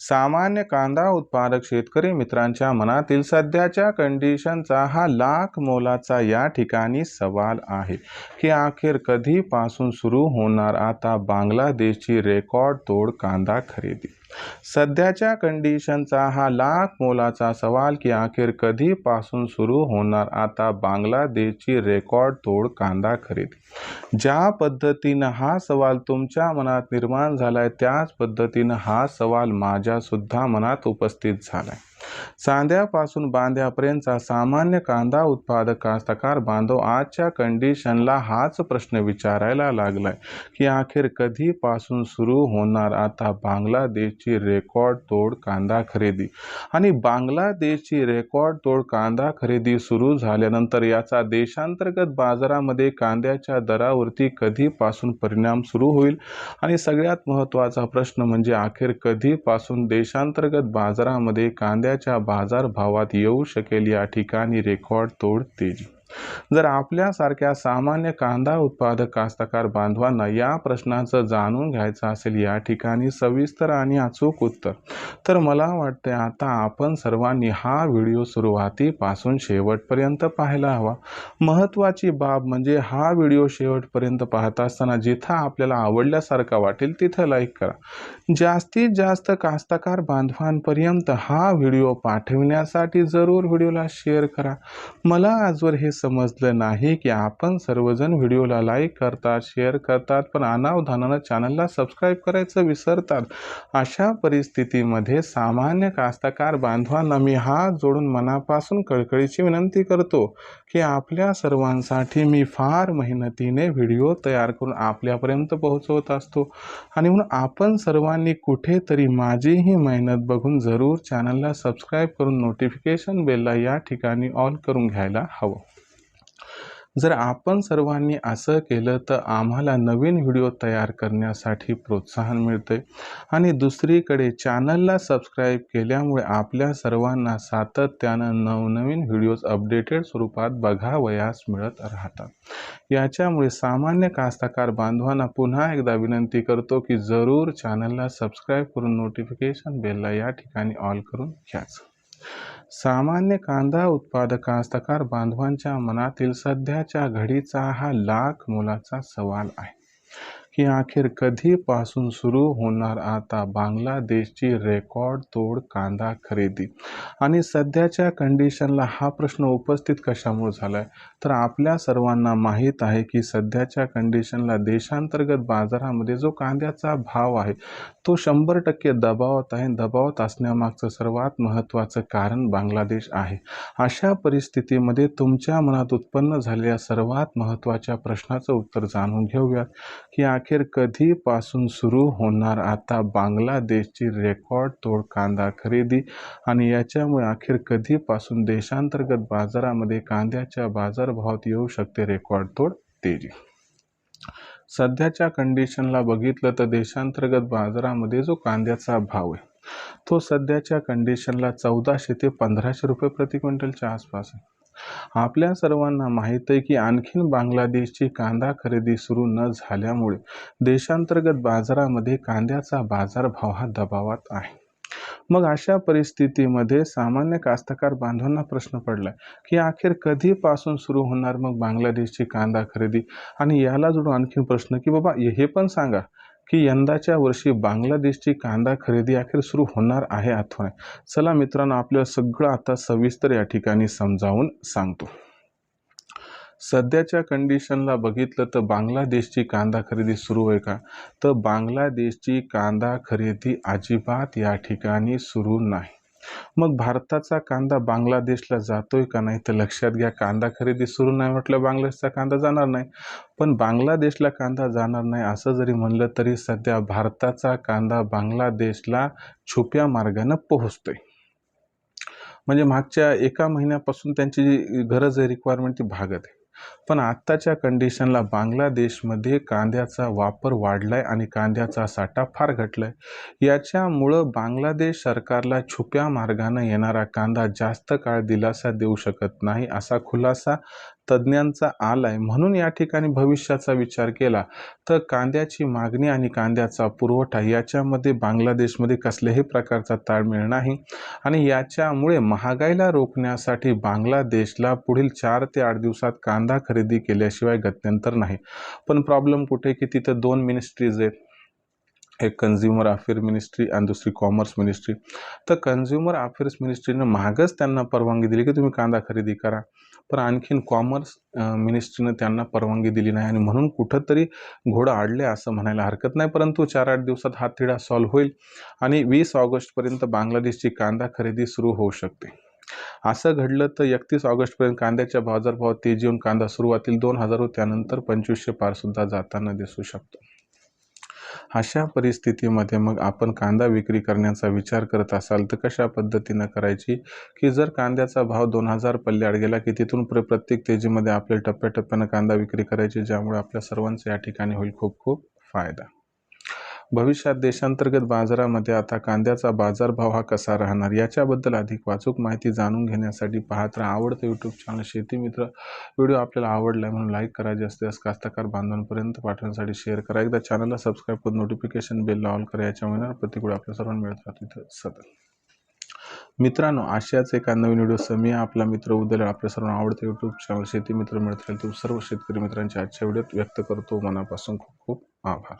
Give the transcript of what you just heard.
सामान्य कांदा उत्पादक शेतकरी मित्रांच्या मनातील सध्याच्या कंडिशनचा हा लाख मोलाचा या ठिकाणी सवाल आहे. की अखेर कधीपासून सुरू होणार? आता बांगलादेशची रेकॉर्ड तोड कांदा खरेदी सध्याच्या कंडिशनचा हा लाख मोलाचा सवाल की अखेर कधीपासून सुरू होणार आता बांगलादेशची रेकॉर्ड तोड कांदा खरेदी? ज्या पद्धतीनं हा सवाल तुमच्या मनात निर्माण झालाय त्याच पद्धतीनं हा सवाल माझ्यासुद्धा मनात उपस्थित झालाय. सांध्यापासून बांध्यापर्यंतचा सामान्य कांदा उत्पादक कास्तकार बांधव आजच्या कंडिशनला हाच प्रश्न विचारायला लागलाय की अखेर कधीपासून सुरू होणार आता बांगलादेशची रेकॉर्ड तोड कांदा खरेदी? आणि बांगलादेशची रेकॉर्ड तोड कांदा खरेदी सुरू झाल्यानंतर याचा देशांतर्गत बाजारामध्ये कांद्याच्या दरावरती कधीपासून परिणाम सुरू होईल? आणि सगळ्यात महत्त्वाचा प्रश्न म्हणजे अखेर कधीपासून देशांतर्गत बाजारामध्ये कांद्याच्या बाजारभावात येऊ शकेल या ठिकाणी रेकॉर्ड तोड तेजी जर आपल्यासारख्या सामान्य कांदा उत्पादक कास्तकार बांधवांना या प्रश्नाचं जाणून घ्यायचं असेल या ठिकाणी सविस्तर आणि अचूक उत्तर तर मला वाटते आता आपण सर्वांनी हा व्हिडिओ सुरुवातीपासून शेवटपर्यंत पाहायला हवा. महत्त्वाची बाब म्हणजे हा व्हिडिओ शेवटपर्यंत पाहत असताना जिथं आपल्याला आवडल्यासारखा वाटेल तिथं लाईक करा. जास्तीत जास्त कास्तकार बांधवांपर्यंत हा व्हिडिओ पाठविण्यासाठी जरूर व्हिडिओला शेअर करा. मला आजवर हे समजलं नाही की आपण सर्वजण व्हिडिओला लाईक करतात शेअर करतात पण अनावधानानं चॅनलला सबस्क्राईब करायचं विसरतात. अशा परिस्थितीमध्ये सामान्य कास्तकार बांधवांना मी हात जोडून मनापासून कळकळीची विनंती करतो की आपल्या सर्वांसाठी मी फार मेहनतीने व्हिडिओ तयार करून आपल्यापर्यंत पोहोचवत असतो. आणि म्हणून आपण सर्वांनी कुठेतरी माझी ही मेहनत बघून जरूर चॅनलला सबस्क्राईब करून नोटिफिकेशन बेलला या ठिकाणी ऑन करून घ्यायला हवं. जर आपण सर्वांनी असं केलं तर आम्हाला नवीन व्हिडिओ तयार करण्यासाठी प्रोत्साहन मिळते आणि दुसरीकडे चॅनलला सबस्क्राईब केल्यामुळे आपल्या सर्वांना सातत्यानं नवनवीन व्हिडिओज अपडेटेड स्वरूपात बघावयास मिळत राहतात. याच्यामुळे सामान्य कास्तकार बांधवांना पुन्हा एकदा विनंती करतो की जरूर चॅनलला सबस्क्राईब करून नोटिफिकेशन बेलला या ठिकाणी ऑल करून घ्याच. सामान्य कांदा उत्पादक कास्तकार बांधवांच्या मनातील सध्याच्या घडीचा हा लाख मोलाचा सवाल आहे. की अखेर कधीपासून सुरू होणार आता बांगलादेशची रेकॉर्ड तोड कांदा खरेदी? आणि सध्याच्या कंडिशनला हा प्रश्न उपस्थित कशामुळे झाला आहे तर आपल्या सर्वांना माहीत आहे की सध्याच्या कंडिशनला देशांतर्गत बाजारामध्ये जो कांद्याचा भाव आहे तो शंभर टक्के दबावत आहे. दबावत असण्यामागचं सर्वात महत्त्वाचं कारण बांगलादेश आहे. अशा परिस्थितीमध्ये तुमच्या मनात उत्पन्न झालेल्या सर्वात महत्त्वाच्या प्रश्नाचं उत्तर जाणून घेऊयात. की अखेर कधीपासून सुरू होणार आता बांगलादेशची रेकॉर्ड तोड कांदा खरेदी? आणि याच्यामुळे अखेर कधीपासून देशांतर्गत बाजारामध्ये कांद्याच्या बाजारभावात येऊ शकते रेकॉर्ड तोड? तेजी. सध्याच्या कंडिशनला बघितलं तर देशांतर्गत बाजारामध्ये जो कांद्याचा भाव आहे तो सध्याच्या कंडिशनला चौदाशे ते पंधराशे रुपये प्रति क्विंटलच्या आसपास आहे. आपल्या सर्वांना माहीत आहे की आणखीन बांगलादेशची कांदा खरेदी सुरू न झाल्यामुळे देशांतर्गत बाजारामध्ये कांद्याचा बाजारभाव हा दबावात आहे. मग अशा परिस्थितीमध्ये सामान्य कास्तकार बांधवांना प्रश्न पडला की अखेर कधीपासून सुरू होणार मग बांगलादेशची कांदा खरेदी? आणि याला जोडून आणखी प्रश्न की बाबा हे पण सांगा की यंदाच्या वर्षी बांगलादेशची कांदा खरेदी अखेर सुरू होणार आहे अथवा नाही चला मित्रांनो आपल्याला सगळं आता सविस्तर या ठिकाणी समजावून सांगतो. सध्याच्या कंडिशनला बघितलं तर बांगलादेशची कांदा खरेदी सुरू आहे का? तर बांगलादेशची कांदा खरेदी अजिबात या ठिकाणी सुरू नाही. मग भारताचा कांदा बांगलादेशला जातोय का नाही तर लक्षात घ्या. कांदा खरेदी सुरू नाही म्हटलं बांगलादेशचा कांदा जाणार नाही. पण बांगलादेशला कांदा जाणार नाही असं जरी म्हणलं तरी सध्या भारताचा कांदा बांगलादेशला छुप्या मार्गानं पोहोचतोय. म्हणजे मागच्या एका महिन्यापासून त्यांची जी गरज आहे रिक्वायरमेंट ती भागत आहे. पण आत्ताच्या कंडिशनला बांगलादेशमध्ये कांद्याचा वापर वाढलाय आणि कांद्याचा साठा फार घटला आहे याच्यामुळं बांगलादेश सरकारला छुप्या मार्गानं येणारा कांदा जास्त काळ दिलासा देऊ शकत नाही असा खुलासा तज्ज्ञांचा आलाय. म्हणून या ठिकाणी भविष्याचा विचार केला. तर कांद्याची मागणी आणि कांद्याचा पुरवठा याच्यामध्ये बांगलादेशमध्ये कसल्याही प्रकारचा ताळमेळ नाही. आणि याच्यामुळे महागाईला रोखण्यासाठी बांगलादेशला पुढील चार ते आठ दिवसात कांदा खरेदी केल्याशिवाय गत्यंतर नाही. पण प्रॉब्लेम कुठे की तिथं दोन मिनिस्ट्रीज आहेत. एक कन्झ्युमर अफेअर मिनिस्ट्री आणि दुसरी कॉमर्स मिनिस्ट्री तर कन्झ्युमर अफेअर्स मिनिस्ट्रीनं मागच त्यांना परवानगी दिली की तुम्ही कांदा खरेदी करा. पण आणखीन कॉमर्स मिनिस्ट्रीनं त्यांना परवानगी दिली नाही आणि म्हणून कुठंतरी घोडं आडले असं म्हणायला हरकत नाही. परंतु चार आठ दिवसात हा तिढा सॉल्व्ह होईल आणि वीस ऑगस्टपर्यंत बांगलादेशची कांदा खरेदी सुरू होऊ शकते. असं घडलं तर एकतीस ऑगस्टपर्यंत कांद्याच्या बाजारभाव तेजी येऊन कांदा सुरुवातील दोन हजार त्यानंतर पंचवीसशे पारसुद्धा जाताना दिसू शकतो. अशा परिस्थितीमध्ये मग आपण कांदा विक्री करण्याचा विचार करत असाल तर कशा पद्धतीनं करायची? की जर कांद्याचा भाव दोन हजार पल्ल्याड गेला की तिथून प्र प्रत्येक तेजीमध्ये आपल्याला टप्प्याटप्प्यानं कांदा विक्री करायची ज्यामुळे आपल्या सर्वांचा या ठिकाणी होईल खूप खूप फायदा. भविष्यात देशांतर्गत बाजारामध्ये आता कांद्याचा बाजारभाव हा कसा राहणार याच्याबद्दल अधिक वाचूक माहिती जाणून घेण्यासाठी पाहत राहा आवडतं यूट्यूब चॅनल शेती मित्र. व्हिडिओ आपल्याला आवडला म्हणून लाईक करा. जास्तीत जास्त कास्तकार बांधवांपर्यंत पाठवण्यासाठी शेअर करा. एकदा चॅनलला सबस्क्राईब करून नोटिफिकेशन बेल ऑल करा. याच्या महिन्यात आपल्या सर्वांना मिळत राहतो इथं सतत. मित्रांनो अशाच एका नवीन व्हिडिओसह मी आपला मित्र. उद्या आपल्या सर्वांना आवडतं यूट्यूब चॅनल शेती मित्र मिळत राहील सर्व शेतकरी मित्रांच्या आजच्या व्हिडिओत व्यक्त करतो. मनापासून खूप खूप आभार.